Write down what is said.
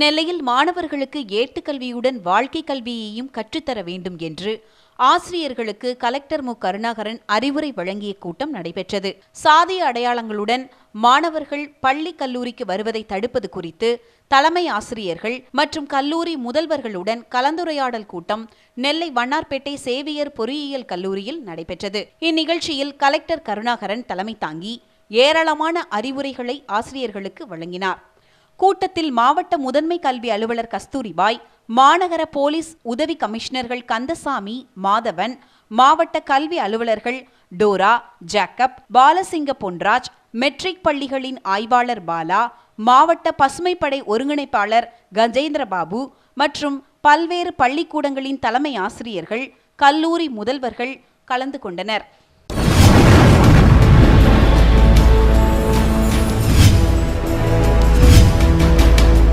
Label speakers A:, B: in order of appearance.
A: நெல்லையில் மாணவர்களுக்கு ஏட்டுக்கல்வியுடன் வாழ்க்கை கல்வியையும் கற்றுத்தர வேண்டும் என்று ஆசிரியர்களுக்கு கலெக்டர் மு. கருணாகரன் அறிவுரை வழங்கிய கூட்டம் நடைபெற்றது. சாதிய அடையாளங்களுடன் மாணவர்கள் பள்ளி கல்லூரிக்கு வருவதை தடுப்பது குறித்து தலைமை ஆசிரியர்கள் மற்றும் கல்லூரி முதல்வர்களுடன் கலந்துரையாடல் கூட்டம் நெல்லை வண்ணார்பேட்டை சேவியர் பொறியியல் கல்லூரியில் நடைபெற்றது. இந்நிகழ்ச்சியில் கலெக்டர் கருணாகரன் தலைமை தாங்கி ஏராளமான அறிவுரைகளை ஆசிரியர்களுக்கு வழங்கினார். கூட்டத்தில் மாவட்ட முதன்மை கல்வி அலுவலர் கஸ்தூரிபாய் மாநகர போலீஸ் உதவி கமிஷனர்கள் கந்தசாமி மாதவன் மாவட்ட கல்வி அலுவலர்கள் Dora Jacob Balasinga Ponraj matric பள்ளிகளின் ஆய்வாளர் பாலா மாவட்ட பசுமைப்படை ஒருங்கிணைப்பாளர் கஜேந்திரபாபு மற்றும் பல்வேறு பள்ளிக்கூடங்களின் தலைமை ஆசிரியர்கள் கல்லூரி முதல்வர்கள் கலந்து கொண்டனர்.